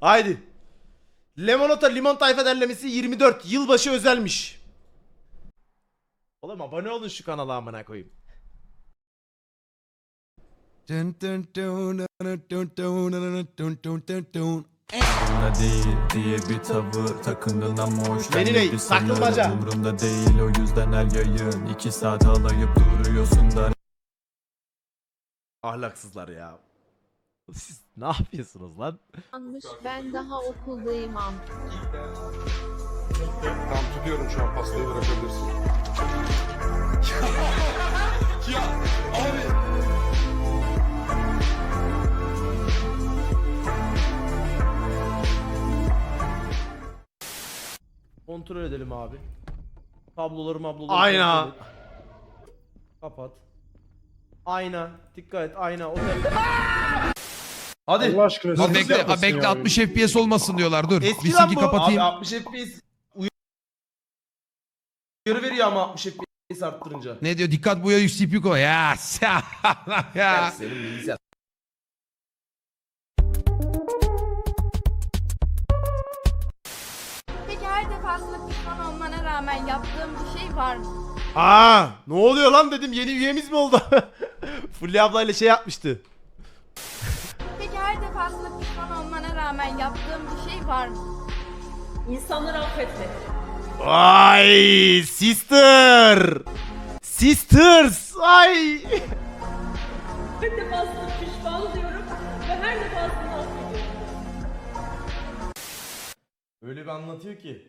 Haydi. Lemonata limon tayfa derlemesi 24. Yılbaşı özelmiş. Oğlum abone olun şu kanala amına koyayım. Dun dun dun dun dun dun dun dun dun dun dun. Umrumda değil diye bir tavır takındın ama hoş Beni ne? sanırım. Saklambaca. Umrumda değil o yüzden her yayın iki saat alayıp duruyorsun da Ahlaksızlar ya. Siz ne yapıyorsunuz lan? Yanlış. Ben daha okuldayım am. Tamam tutuyorum şu an pastayı bırakabilirsin. ya abi. Kontrol edelim abi. Tabloları mabloları. Ayna. kontrol. Kapat. Ayna. Dikkat et ayna. Otel. Hadi. Allah aşkına. Dur bekle, yapmasın bekle ya. 60 FPS olmasın diyorlar. Dur. Eski Bir lan silgi bu. kapatayım. Abi 60 FPS uyarı veriyor ama 60 FPS arttırınca. Ne diyor? Dikkat bu ya CPU koy. Ya. ya. Senin bilgisayar. Peki her defasında pişman olmana rağmen yaptığım bir şey var mı? Aa, ne oluyor lan dedim yeni üyemiz mi oldu? Fulya ablayla şey yapmıştı. Yaptığım bir şey var mı? İnsanları affetmek. Ay sister. Sisters. Ay. Her defasında pişman oluyorum ve her defasında affediyorum. Öyle bir anlatıyor ki.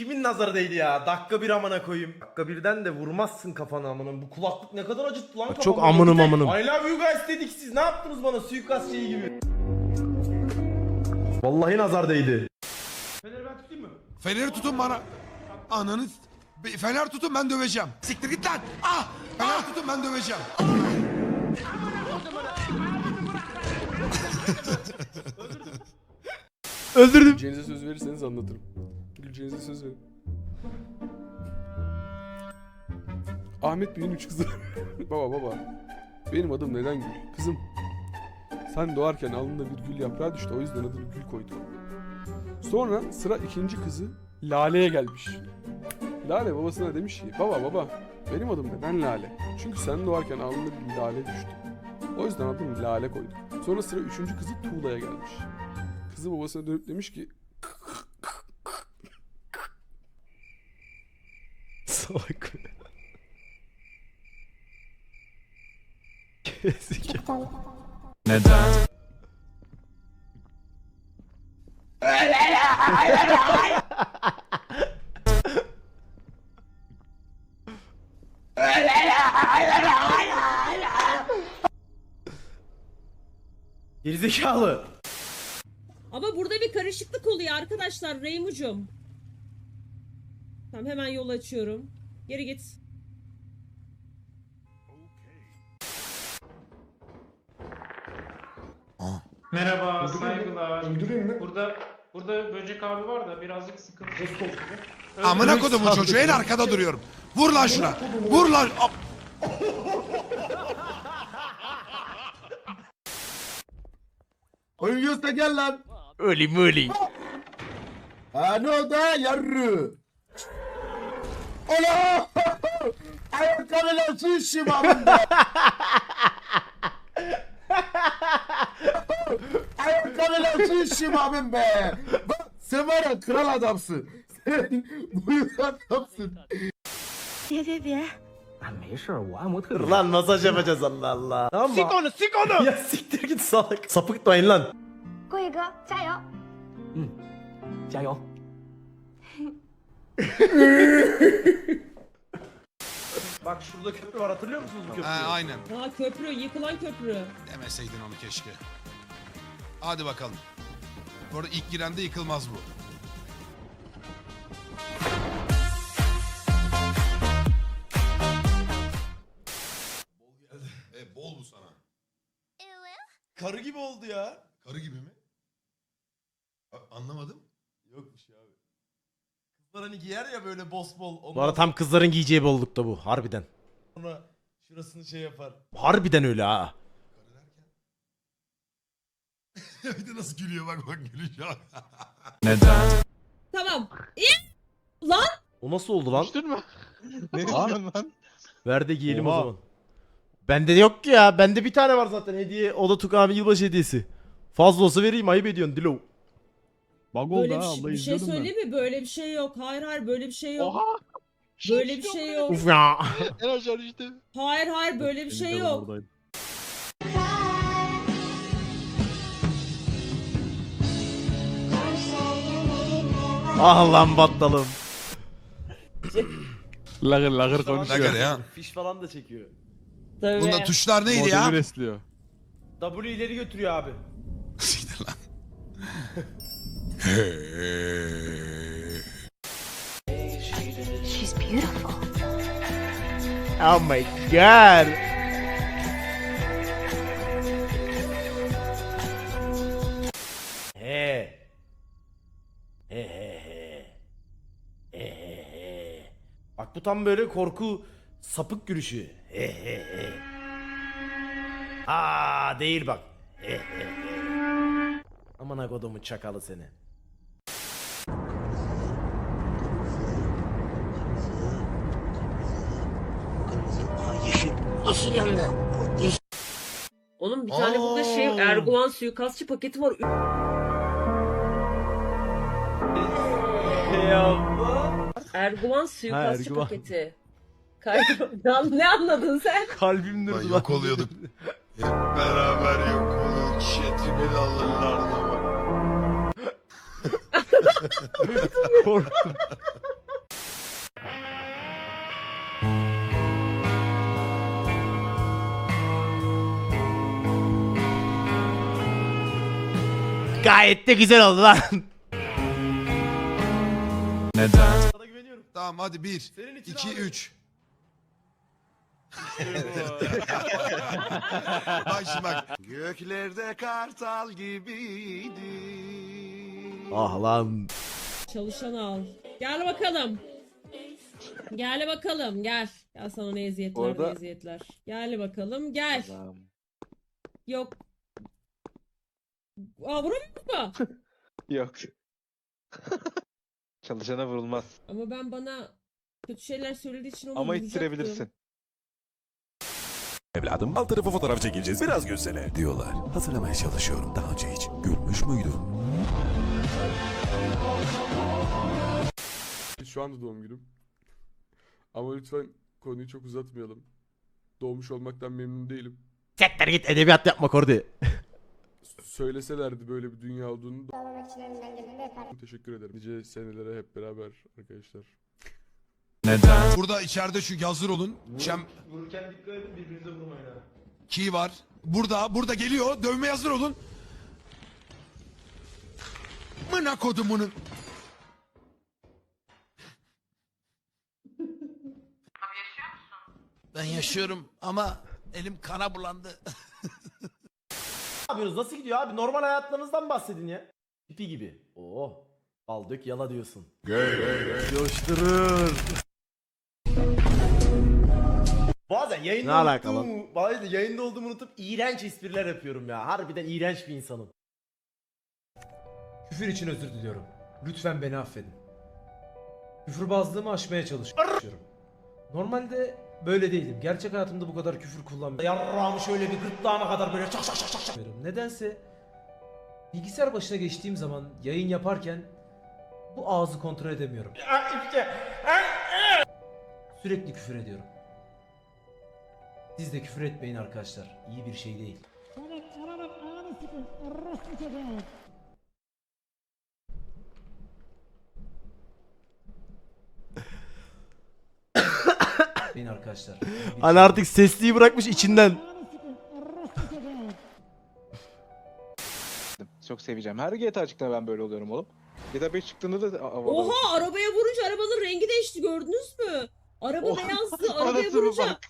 Kimin nazarı değdi ya? Dakika bir amına koyayım. Dakika birden de vurmazsın kafana amına. Bu kulaklık ne kadar acıttı lan kafamı. çok amınım amınım. I love you guys dedik siz ne yaptınız bana suikast şeyi gibi. Vallahi nazar değdi. Feneri ben tutayım mı? Feneri tutun bana. Ananı... Be- Fener tutun ben döveceğim. Siktir git lan. Ah! Fener tutun ben döveceğim. Öldürdüm. Güleceğinize söz verirseniz anlatırım. Güleceğinize söz verin. Ahmet Bey'in üç kızı. baba baba. Benim adım neden Gül? Kızım. Sen doğarken alnında bir gül yaprağı düştü. O yüzden adını Gül koyduk. Sonra sıra ikinci kızı Lale'ye gelmiş. Lale babasına demiş ki baba baba benim adım neden Lale? Çünkü sen doğarken alnında bir lale düştü. O yüzden adını Lale koyduk. Sonra sıra üçüncü kızı Tuğla'ya gelmiş. Kızı babasına dönüp demiş ki Salak. neden? Gerizekalı. Ama burada bir karışıklık oluyor arkadaşlar Reymucum. Tamam hemen yol açıyorum. Geri git. Merhaba, saygılar. Burada burada böcek abi var da birazcık sıkıntı. Amına kodumun çocuğu en arkada duruyorum. Vur lan şuna. Vur lan. Ap- Oynuyorsa gel lan. Ölüm ölüm. Ha ne oldu ha yarrı? Ana! Ayakkabıyla su içeyim abimde. Ayakkabıyla su içeyim abim be. Bak sen var ya kral adamsın. Sen büyük adamsın. 别别别！啊，没事儿，我按摩特别。Lan masaj yapacağız Allah Allah. Tamam Sik onu sik onu. Ya siktir git salak. Sapık dayın lan. 郭宇哥，加油！加油！Bak şurada köprü var hatırlıyor musunuz bu köprüyü? Ha, aynen. Ha köprü, yıkılan köprü. Demeseydin onu keşke. Hadi bakalım. Bu arada ilk girende yıkılmaz bu. Bol geldi. E, bol bu sana. Karı gibi oldu ya. Karı gibi mi? A- anlamadım. Abi. Kızlar hani giyer ya böyle bosbol. Bu arada tam kızların giyeceği bollukta bu harbiden. sonra Şurasını şey yapar. Harbiden öyle ha. bir de nasıl gülüyor bak bak gülüyor. Neden? Tamam. İyi. Lan O nasıl oldu lan? Ne diyorsun lan? Ver de giyelim o Oha. zaman. Bende de yok ki ya. Bende bir tane var zaten hediye. O da Tukami yılbaşı hediyesi. Fazla olsa vereyim ayıp ediyorsun Dilo. Bug böyle bir, şey- bir şey söyleyeyim mi? Böyle bir şey yok. Hayır hayır böyle bir şey yok. Böyle bir şey yok. Uf ya. Hayır hayır böyle bir şey yok. ah lan battalım. Lagır lagır da Lagır ya. Fiş falan da çekiyor. Tabii. Bunda tuşlar neydi ya? resliyor. W ileri götürüyor abi. Siktir lan. Oh my god. He. He he he. He he he. Bak bu tam böyle korku sapık gülüşü. He he he. Aa değil bak. He he he. Aman kodumun çakalı seni. Onun bir tane burada şey Erdoğan suikastçı paketi var. Erdoğan suikastçı Erdoğan. paketi. Kaydı- ne, ne anladın sen? Kalbim Lan durdu lan. yok oluyorduk. Hep beraber yok olun. Çetimi alırlar da bak. Korktum. Gayet de güzel oldu lan. Neden? Sana güveniyorum. Tamam hadi bir, Senin için iki, abi. üç. bak şimdi bak. Göklerde kartal gibiydi. Ah lan. Çalışan al. Gel bakalım. Gel bakalım gel. Gel sana ne eziyetler Orada- ne eziyetler. Gel bakalım gel. Yok. Aa vuramıyor mu? Yok. Çalışana vurulmaz. Ama ben bana kötü şeyler söylediği için onu Ama vuracaktım. ittirebilirsin. Evladım alt tarafı fotoğraf çekileceğiz biraz gülsene diyorlar. Hatırlamaya çalışıyorum daha önce hiç gülmüş müydüm? Şu anda doğum günüm. Ama lütfen konuyu çok uzatmayalım. Doğmuş olmaktan memnun değilim. Sekter git edebiyat yapma Kordi. Söyleselerdi böyle bir dünya olduğunu da... Teşekkür ederim. Nice senelere hep beraber arkadaşlar. Neden? Burada içeride şu hazır olun. Şem Vururken dikkat edin birbirinize vurmayın ha. key var. Burada, burada geliyor. Dövmeye hazır olun. Mına kodumunun. Ben yaşıyorum ama elim kana bulandı. Ne yapıyorsunuz? Nasıl gidiyor abi? Normal hayatlarınızdan bahsedin ya. Pipi gibi. Oo. Al dök yala diyorsun. Coşturur. Bazen yayında Ne alaka unuttuğumu, bazen yayında olduğumu unutup iğrenç espriler yapıyorum ya. Harbiden iğrenç bir insanım. Küfür için özür diliyorum. Lütfen beni affedin. Küfürbazlığımı aşmaya çalışıyorum. Normalde böyle değilim. Gerçek hayatımda bu kadar küfür kullanmıyorum. Yarrağımı şöyle bir gırtlağına kadar böyle çak çak çak çak çak. Nedense bilgisayar başına geçtiğim zaman yayın yaparken bu ağzı kontrol edemiyorum. Sürekli küfür ediyorum. Siz de küfür etmeyin arkadaşlar. İyi bir şey değil. Etmeyin arkadaşlar. Hani artık sesliyi bırakmış içinden. Çok seveceğim. Her GTA çıktığında ben böyle oluyorum oğlum. GTA 5 çıktığında da havalı. Oha arabaya vurunca arabanın rengi değişti gördünüz mü? Araba Oha, beyazdı arabaya anasını vurunca. bak.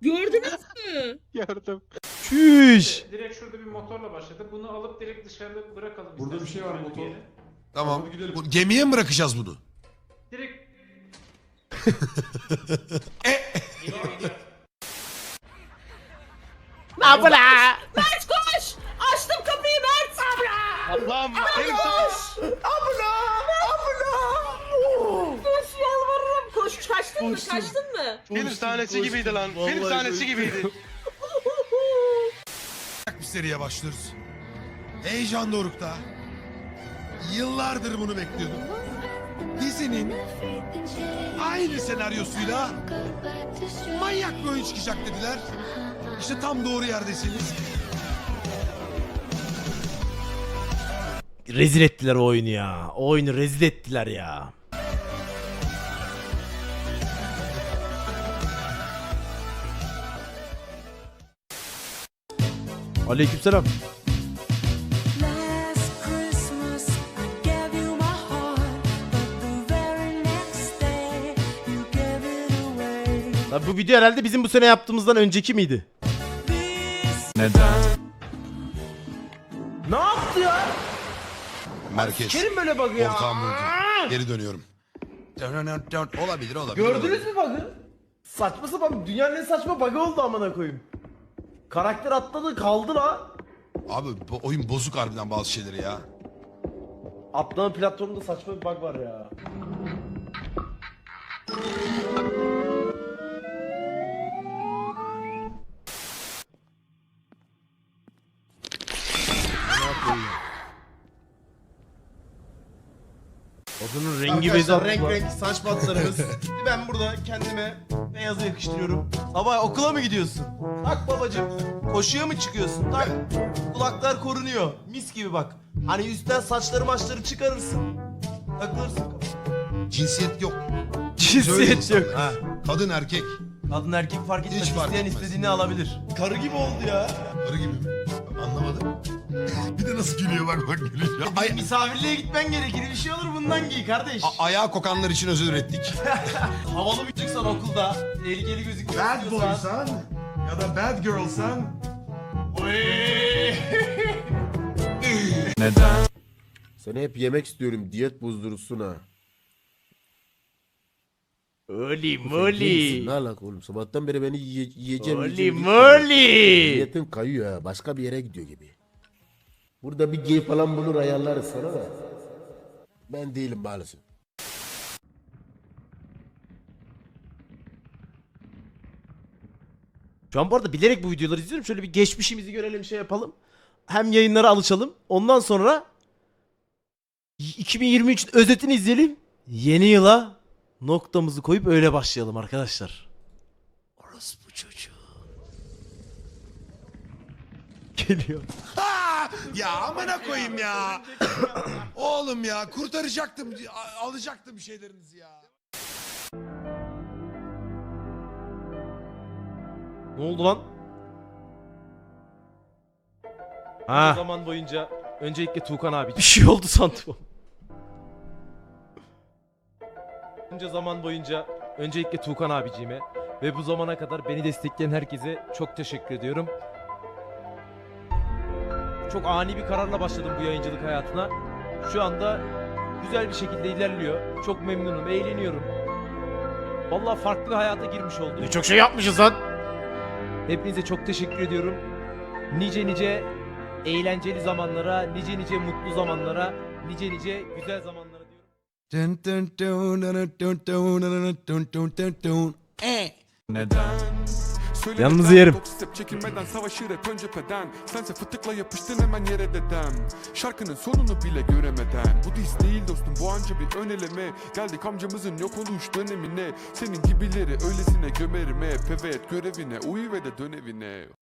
Gördünüz mü? Gördüm. Çüş. Direkt şurada bir motorla başladı. Bunu alıp direkt dışarıda bırakalım. Burada bir şey var, motor. Tamam. Gidelim. Bu- Gemiye mi bırakacağız bunu? Direkt... E. Abla. Mert koş! Açtım kapıyı Mert! Allah'ım benim Abla. Abla. Koş yalvarırım. Koş kaçtın mı? Kaçtın mı? film sahnesi gibiydi lan. Film sahnesi gibiydi. Bir seriye başlıyoruz. Heyecan dorukta. Yıllardır bunu bekliyordum. Dizinin aynı senaryosuyla manyak bir oyun çıkacak dediler. İşte tam doğru yerdesiniz. Rezil ettiler o oyunu ya. O oyunu rezil ettiler ya. Aleykümselam. Lan bu video herhalde bizim bu sene yaptığımızdan önceki miydi? Neden? Ne yaptı ya? Merkez. Kerim böyle bug'ı ya. Ortağım buldum. Geri dönüyorum. Olabilir olabilir. Gördünüz mü bug'ı? Saçma sapan dünyanın en saçma bug'ı oldu amına koyayım. Karakter atladı kaldı la. Abi bu oyun bozuk harbiden bazı şeyleri ya. Atlama platformunda saçma bir bug var ya. Odunun rengi bezi renk renk saç patlarımız. ben burada kendime beyazı yakıştırıyorum. Sabah okula mı gidiyorsun? Tak babacım. Koşuya mı çıkıyorsun? Tak. Kulaklar korunuyor. Mis gibi bak. Hani üstten saçları maçları çıkarırsın. Takılırsın kafana. Cinsiyet yok. Cinsiyet Söyle yok. Ha. Kadın erkek. Kadın erkek fark etmez. Hiç fark İsteyen etmez. istediğini alabilir. Karı gibi oldu ya. Arı gibi mi? Anlamadım. Nasıl gülüyor bak bak gülüyor. Ay, Misafirliğe gitmen gerekir. Bir şey olur bundan giy kardeş. a- ayağı kokanlar için özür ettik. Havalı bir çıksan okulda. Tehlikeli gözüküyor. istiyorsan. ya da bad girlsan. Neden? Seni hep yemek istiyorum diyet bozdurursun ha. Oli moli. Ne alaka oğlum? Sabahtan beri beni yiye yiyeceğim Oli yiyeceğim. moli. Niyetin kayıyor ha. Başka bir yere gidiyor gibi. Burada bir gay falan bulur ayarlarız sana da. Ben değilim maalesef. Şu an bu arada bilerek bu videoları izliyorum. Şöyle bir geçmişimizi görelim şey yapalım. Hem yayınlara alışalım. Ondan sonra 2023 özetini izleyelim. Yeni yıla noktamızı koyup öyle başlayalım arkadaşlar. Orospu çocuğu. Geliyor. Ya amına koyayım ya. Oğlum ya kurtaracaktım. Alacaktım bir şeylerinizi ya. Ne oldu lan? Ha. zaman boyunca öncelikle Tuğkan abi bir şey oldu sandım. Bunca zaman boyunca öncelikle Tuğkan abiciğime ve bu zamana kadar beni destekleyen herkese çok teşekkür ediyorum. Çok ani bir kararla başladım bu yayıncılık hayatına. Şu anda güzel bir şekilde ilerliyor. Çok memnunum, eğleniyorum. Vallahi farklı bir hayata girmiş oldum. çok şey yapmışız lan. Hepinize çok teşekkür ediyorum. Nice nice eğlenceli zamanlara, nice nice mutlu zamanlara, nice nice güzel zamanlara diyorum. Neden? Yalnız yerim. Çekilmeden savaşır hep ön cepheden Sense fıtıkla yapıştın hemen yere dedem. Şarkının sonunu bile göremeden. Bu diz değil dostum bu anca bir ön eleme Geldik amcamızın yok oluş dönemine. Senin gibileri öylesine gömerim hep. Evet görevine uyu ve de dön evine